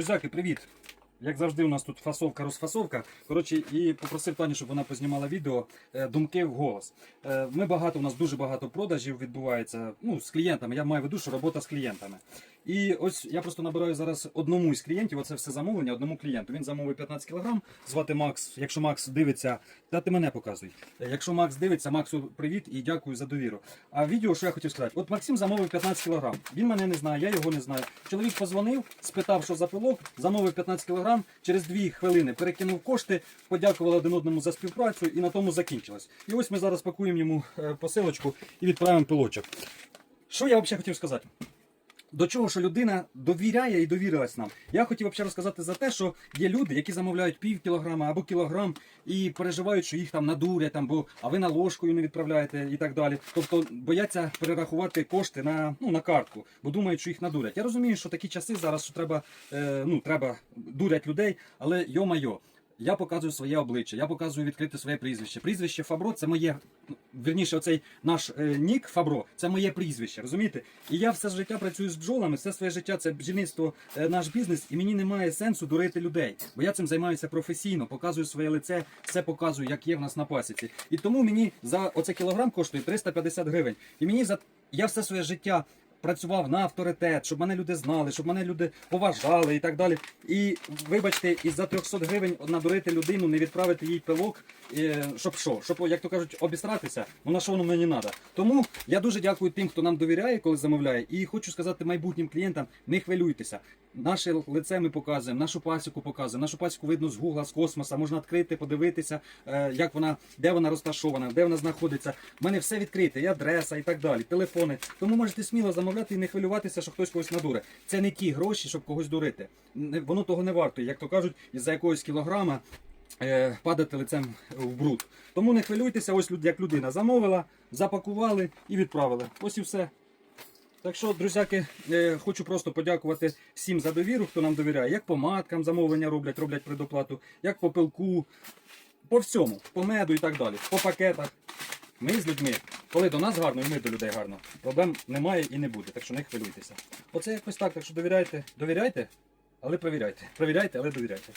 Друзяки, привіт! Як завжди, у нас тут фасовка, розфасовка. Коротше, і попросив Таню, щоб вона познімала відео е, думки в голос. Е, Ми багато, у нас дуже багато продажів відбувається. Ну, з клієнтами. Я маю в виду, що робота з клієнтами. І ось я просто набираю зараз одному із клієнтів. Оце все замовлення одному клієнту. Він замовив 15 кг. Звати Макс. Якщо Макс дивиться, та ти мене показуй. Е, Якщо Макс дивиться, Максу привіт і дякую за довіру. А відео, що я хотів сказати, от Максим замовив 15 кг. Він мене не знає, я його не знаю. Чоловік позвонив, спитав, що за пилок, замовив 15 кг. Через дві хвилини перекинув кошти, подякували один одному за співпрацю, і на тому закінчилось. І ось ми зараз пакуємо йому е, посилочку і відправимо пилочок. Що я взагалі хотів сказати? До чого, що людина довіряє і довірилась нам. Я хотів взагалі розказати за те, що є люди, які замовляють пів кілограма або кілограм і переживають, що їх там надурять, там, бо а ви на ложкою не відправляєте і так далі. Тобто бояться перерахувати кошти на, ну, на картку, бо думають, що їх надурять. Я розумію, що такі часи зараз, що треба, е, ну, треба дурять людей, але йо-майо. Я показую своє обличчя, я показую відкрите своє прізвище. Прізвище Фабро це моє, ну, вірніше, оцей наш е, нік Фабро, це моє прізвище, розумієте? І я все життя працюю з бджолами, все своє життя це бджільництво, е, наш бізнес, і мені немає сенсу дурити людей. Бо я цим займаюся професійно, показую своє лице, все показую, як є в нас на пасіці. І тому мені за оце кілограм коштує 350 гривень. І мені за я все своє життя працював на авторитет, щоб мене люди знали, щоб мене люди поважали і так далі. І вибачте, із за 300 гривень надурити людину, не відправити їй пилок, е, щоб що, щоб, як то кажуть, обістратися, ну на що воно мені треба. Тому я дуже дякую тим, хто нам довіряє, коли замовляє. І хочу сказати майбутнім клієнтам: не хвилюйтеся. Наше лице ми показуємо, нашу пасіку показуємо. Нашу пасіку видно з гугла, з космоса. Можна відкрити, подивитися, е, як вона, де вона розташована, де вона знаходиться. У мене все відкрите, і адреса і так далі, телефони. Тому можете сміло замовляти і не хвилюватися, що хтось когось надуре. Це не ті гроші, щоб когось дурити. Воно того не варто. Як то кажуть, із-за якогось кілограма е, падати лицем в бруд. Тому не хвилюйтеся, ось як людина замовила, запакували і відправили. Ось і все. Так що, друзяки, е, хочу просто подякувати всім за довіру, хто нам довіряє. Як по маткам замовлення роблять, роблять предоплату, як по пилку, по всьому, по меду і так далі, по пакетах. Ми з людьми, коли до нас гарно, і ми до людей гарно, проблем немає і не буде, так що не хвилюйтеся. Оце якось так, так що довіряйте, довіряйте, але перевіряйте. Перевіряйте, але довіряйте.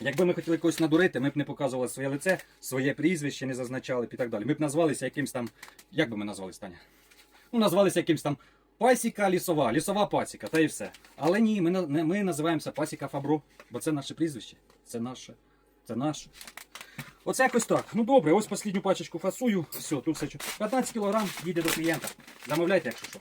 Якби ми хотіли когось надурити, ми б не показували своє лице, своє прізвище не зазначали б і так далі. Ми б назвалися якимсь там. Як би ми назвалися, Таня? Ну, назвалися якимсь там пасіка лісова, лісова пасіка, та і все. Але ні, ми, ми називаємося пасіка Фабро, бо це наше прізвище. Це наше. Це наше. Оце якось так. Ну добре, ось останню пачечку фасую. Все, тут все. 15 кг їде до клієнта. Замовляйте, якщо що.